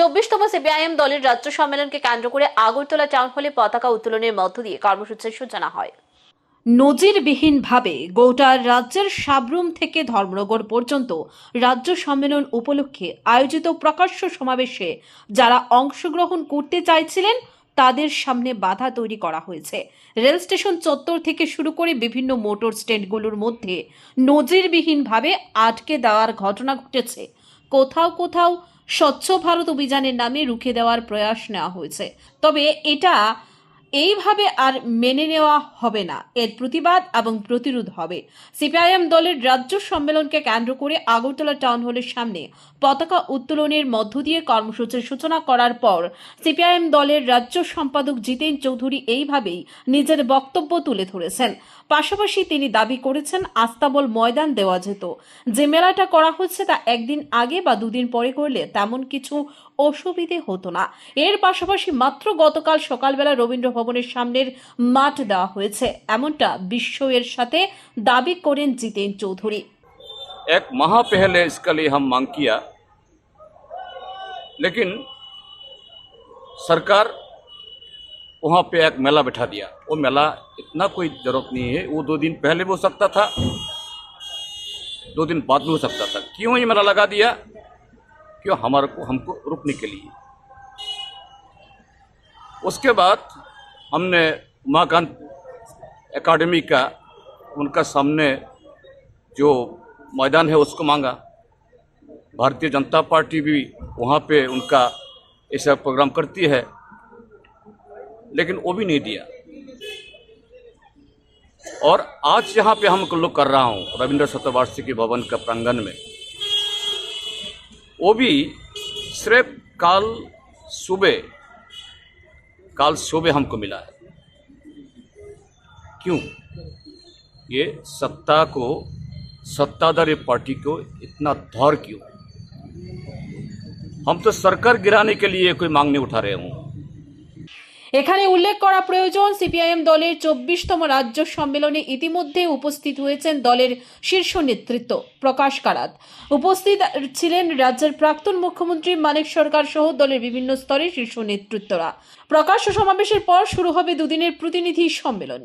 চব্বিশতম CPIM দলের রাজ্য সম্মেলনকে কেন্দ্র করে আগরতলা টাউন হলে পতাকা উত্তোলনের মধ্য দিয়ে কর্মসূচির সূচনা হয়। নজিরবিহীনভাবে গোটা রাজ্যের সাবরুম থেকে ধর্মনগর পর্যন্ত রাজ্য সম্মেলন উপলক্ষে আয়োজিত প্রকাশ্য সমাবেশে যারা অংশগ্রহণ করতে চাইছিলেন, তাদের সামনে বাধা তৈরি করা হয়েছে। রেল স্টেশন চত্বর থেকে শুরু করে বিভিন্ন মোটর স্ট্যান্ডগুলোর মধ্যে নজিরবিহীনভাবে আটকে দেওয়ার ঘটনা ঘটেছে। কোথাও কোথাও স্বচ্ছ ভারত অভিযানের নামে রুখে দেওয়ার প্রয়াস নেওয়া হয়েছে। তবে এটা এইভাবে আর মেনে নেওয়া হবে না। এর প্রতিবাদ এবং প্রতিরোধ হবে। সিপিআইএম দলের রাজ্য সম্মেলনকে কেন্দ্র করে আগরতলা টাউন হলের সামনে পতাকা উত্তোলনের মধ্য দিয়ে কর্মসূচির সূচনা করার পর সিপিআইএম দলের রাজ্য সম্পাদক জিতেন চৌধুরী এইভাবেই নিজের বক্তব্য তুলে ধরেছেন। পাশাপাশি তিনি দাবি করেছেন, আস্তাবল ময়দান দেওয়া যেত। যে মেলাটা করা হচ্ছে তা একদিন আগে বা দুদিন পরে করলে তেমন কিছু অসুবিধে হতো না। এর পাশাপাশি মাত্র গতকাল সকালবেলা রবীন্দ্র ভবনের সামনের মাঠ দেওয়া হয়েছে এমনটা বিস্ময়ের সাথে দাবি করেন জিতেন চৌধুরী एक माह पहले इसके लिए हम मांग किया लेकिन सरकार वहाँ पे एक मेला बैठा दिया वो मेला इतना कोई जरूरत नहीं है वो दो दिन पहले भी हो सकता था दो दिन बाद में हो सकता था क्यों ये मेला लगा दिया क्यों हमारे को हमको रुकने के लिए उसके बाद हमने उमाकांत एकेडमी का, उनका सामने जो मैदान है उसको मांगा। भारतीय जनता पार्टी भी वहाँ पे उनका ऐसा प्रोग्राम करती है, लेकिन वो भी नहीं दिया। और आज यहाँ पे हम लोग कर रहा हूँ, रविंद्र शतवार्षिकी भवन का प्रांगण में। वो भी सिर्फ़ काल सुबह काल सुबह हमको मिला है। क्यों? ये सत्ता को, सत्ताधारी पार्टी को इतना धौर क्यों? हम तो सरकार गिराने के लिए कोई मांग नहीं उठा रहे हूँ। এখানে উল্লেখ করা প্রয়োজন, সিপিআইএম দলের চব্বিশতম রাজ্য সম্মেলনে ইতিমধ্যে উপস্থিত হয়েছেন দলের শীর্ষ নেতৃত্ব প্রকাশ কারাত। উপস্থিত ছিলেন রাজ্যের প্রাক্তন মুখ্যমন্ত্রী মানিক সরকার সহ দলের বিভিন্ন স্তরের শীর্ষ নেতৃত্বরা। প্রকাশ্য সমাবেশের পর শুরু হবে দুদিনের প্রতিনিধি সম্মেলন।